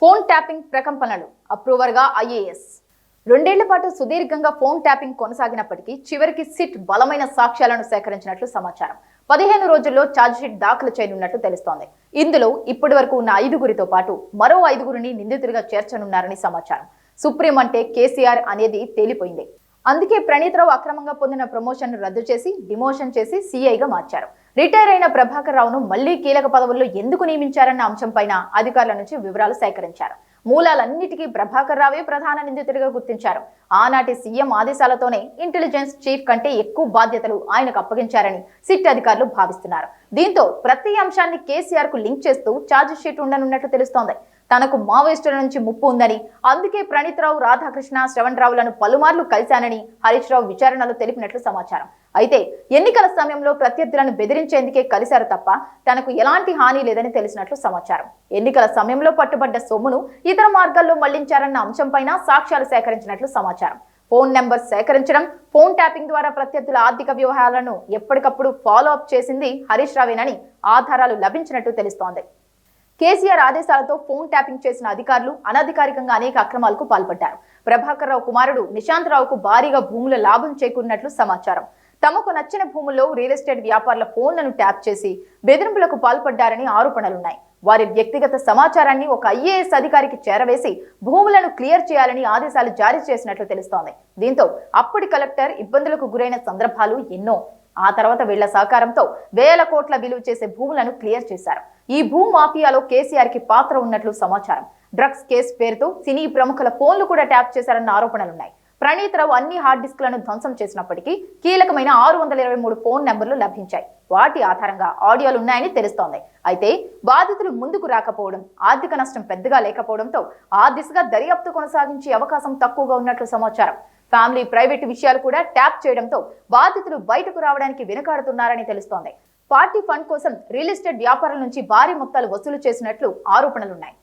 Phone tapping ప్రకంపనలు అప్రూవర్గా IAS. రెండేళ్ళ పాటు సుదీర్ఘంగా ఫోన్ ట్యాపింగ్ కొనసాగినప్పటికీ చివరికి సిట్ బలమైన సాక్ష్యాలను సేకరించినట్లు సమాచారం. పదిహేను రోజుల్లో ఛార్జ్షీట్ దాఖలు చేయనున్నట్లు తెలుస్తోంది. ఇందులో ఇప్పటి వరకు ఉన్న ఐదుగురితో పాటు మరో ఐదుగురిని నిందితుడిగా చేర్చనున్నారని సమాచారం. సుప్రీం అంటే కేసీఆర్ అనేది తేలిపోయింది. అందుకే ప్రణీత్రావు అక్రమంగా పొందిన ప్రమోషన్ రద్దు చేసి డిమోషన్ చేసి సీఐగా మార్చారు. రిటైర్ అయిన ప్రభాకర్ రావును మళ్ళీ కీలక పదవుల్లో ఎందుకు నియమించారన్న అంశంపైన అధికారుల నుంచి వివరాలు సేకరించారు. మూలాలన్నిటికీ ప్రభాకర్ రావే ప్రధాన నిందితుడిగా గుర్తించారు. ఆనాటి సీఎం ఆదేశాలతోనే ఇంటెలిజెన్స్ చీఫ్ కంటే ఎక్కువ బాధ్యతలు ఆయనకు అప్పగించారని సిట్ అధికారులు భావిస్తున్నారు. దీంతో ప్రతి అంశాన్ని కేసీఆర్కు లింక్ చేస్తూ ఛార్జ్ షీట్ ఉండనున్నట్లు తెలుస్తోంది. తనకు మావోయిస్టుల నుంచి ముప్పు ఉందని. అందుకే ప్రణీత్రావు రాధాకృష్ణ శ్రవణ్ రావులను పలుమార్లు కలిశానని హరీష్ రావు విచారణలో తెలిపినట్లు సమాచారం. అయితే ఎన్నికల సమయంలో ప్రత్యర్థులను బెదిరించేందుకే కలిశారు తప్ప తనకు ఎలాంటి హాని లేదని తెలిసినట్లు సమాచారం. ఎన్నికల సమయంలో పట్టుబడ్డ సొమ్మును ఇతర మార్గాల్లో మళ్ళించారన్న అంశంపైన సాక్ష్యాలు సేకరించినట్లు సమాచారం. ఫోన్ నెంబర్ సేకరించడం ఫోన్ ట్యాపింగ్ ద్వారా ప్రత్యర్థుల ఆర్థిక వ్యవహారాలను ఎప్పటికప్పుడు ఫాలో అప్ చేసింది హరీష్ రావేనని ఆధారాలు లభించినట్టు తెలుస్తోంది. కేసీఆర్ ఆదేశాలతో ఫోన్ ట్యాపింగ్ చేసిన అధికారులు అనధికారికంగా అనేక అక్రమాలకు పాల్పడ్డారు. ప్రభాకర్ రావు కుమారుడు నిశాంత్ రావుకు భారీగా భూముల లాభం చేకూరినట్లు సమాచారం. తమకు నచ్చిన భూముల్లో రియల్ ఎస్టేట్ వ్యాపారుల ఫోన్లను ట్యాప్ చేసి బెదిరింపులకు పాల్పడ్డారని ఆరోపణలున్నాయి. వారి వ్యక్తిగత సమాచారాన్ని ఒక ఐఏఎస్ అధికారికి చేరవేసి భూములను క్లియర్ చేయాలని ఆదేశాలు జారీ చేసినట్లు తెలుస్తోంది. దీంతో అప్పటి కలెక్టర్ ఇబ్బందులకు గురైన సందర్భాలు ఎన్నో. ఆ తర్వాత వీళ్ళ సహకారంతో వేల కోట్ల విలువ చేసే భూములను క్లియర్ చేశారు. ఈ భూ మాఫియాలో కేసీఆర్కి పాత్ర ఉన్నట్లు సమాచారం. డ్రగ్స్ కేసు పేరుతో సినీ ప్రముఖుల ఫోన్లు కూడా ట్యాప్ చేశారన్న ఆరోపణలున్నాయి ప్రణీత్ రావు అన్ని హార్డ్ డిస్క్లను ధ్వంసం చేసినప్పటికీ కీలకమైన ఆరు వందల ఇరవై మూడు ఫోన్ నెంబర్లు లభించాయి. వాటి ఆధారంగా ఆడియోలు ఉన్నాయని తెలుస్తోంది. అయితే బాధితులు ముందుకు రాకపోవడం ఆర్థిక నష్టం పెద్దగా లేకపోవడంతో ఆ దిశగా దర్యాప్తు కొనసాగించే అవకాశం తక్కువగా ఉన్నట్లు సమాచారం. ఫ్యామిలీ ప్రైవేట్ విషయాలు కూడా ట్యాప్ చేయడంతో బాధితులు బయటకు రావడానికి వెనుకాడుతున్నారని తెలుస్తోంది. పార్టీ ఫండ్ కోసం రియల్ ఎస్టేట్ వ్యాపారుల నుంచి భారీ మొత్తాలు వసూలు చేసినట్లు ఆరోపణలున్నాయి.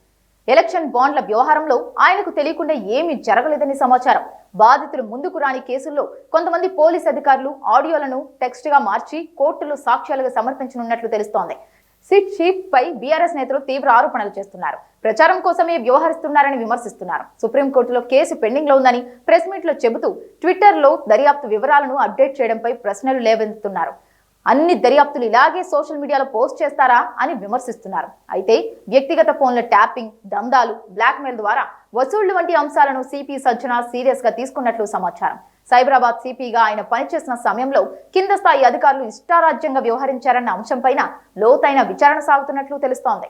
ఎలక్షన్ బాండ్ల వ్యవహారంలో ఆయనకు తెలియకుండా ఏమీ జరగలేదని సమాచారం. బాధితులు ముందుకు రాని కేసుల్లో కొంతమంది పోలీస్ అధికారులు ఆడియోలను టెక్స్ట్గా మార్చి కోర్టులో సాక్ష్యాలుగా సమర్పించనున్నట్లు తెలుస్తోంది. సిట్ చీఫ్ పై బీఆర్ఎస్ నేతలు తీవ్ర ఆరోపణలు చేస్తున్నారు. ప్రచారం కోసమే వ్యవహరిస్తున్నారని విమర్శిస్తున్నారు. సుప్రీంకోర్టులో కేసు పెండింగ్లో ఉందని ప్రెస్ మీట్లో చెబుతూ ట్విట్టర్లో దర్యాప్తు వివరాలను అప్డేట్ చేయడంపై ప్రశ్నలు లేవెత్తుతున్నారు. అన్ని దర్యాప్తులు ఇలాగే సోషల్ మీడియాలో పోస్ట్ చేస్తారా అని విమర్శిస్తున్నారు. అయితే వ్యక్తిగత ఫోన్ల ట్యాపింగ్ దందాలు బ్లాక్మెయిల్ ద్వారా వసూళ్ళు వంటి అంశాలను సిపి సజ్జన సీరియస్గా తీసుకున్నట్లు సమాచారం. సైబరాబాద్ సిపిగా ఆయన పనిచేసిన సమయంలో కింద స్థాయి అధికారులు ఇష్టారాజ్యంగా వ్యవహరించారన్న అంశంపైన లోతైన విచారణ సాగుతున్నట్లు తెలుస్తోంది.